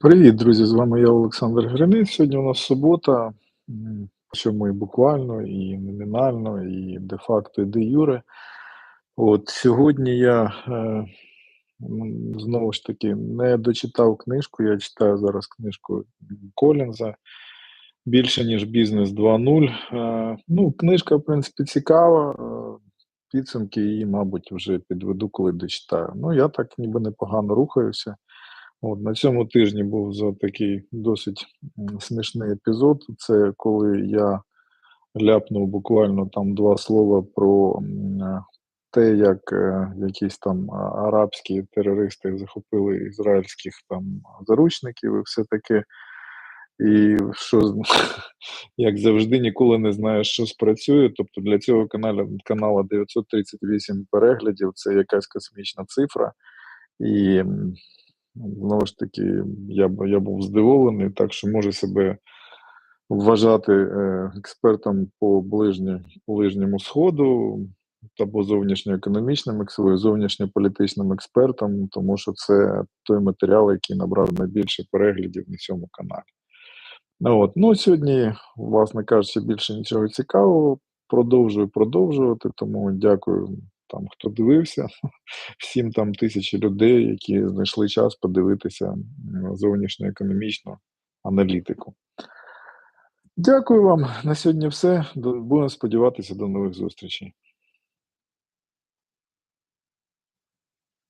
Привіт, друзі! З вами я, Олександр Гринець. Сьогодні у нас субота, причому і буквально, і номінально, і де-факто, і де-юре. От сьогодні я е, знову ж таки не дочитав книжку. Я читаю зараз книжку Колінза більше ніж бізнес 2.0. Е, ну, книжка, в принципі, цікава. Е, підсумки її, мабуть, вже підведу, коли дочитаю. Ну, я так ніби непогано рухаюся. От на цьому тижні був за такий досить смішний епізод. Це коли я ляпнув буквально там два слова про те, як е, якісь там арабські терористи захопили ізраїльських там заручників і все таке. І що як завжди, ніколи не знаєш, що спрацює. Тобто для цього каналу канала 938 переглядів це якась космічна цифра. І знову ж таки, я я був здивований, так що може себе вважати е, експертом по ближньому сходу або зовнішньоекономічним, зовнішньополітичним експертом, тому що це той матеріал, який набрав найбільше переглядів на цьому каналі. Ну, От. Ну, сьогодні, власне кажучи, більше нічого цікавого. Продовжую продовжувати, тому дякую там, хто дивився, всім там тисячі людей, які знайшли час подивитися зовнішньоекономічну аналітику. Дякую вам. На сьогодні все. Будемо сподіватися до нових зустрічей.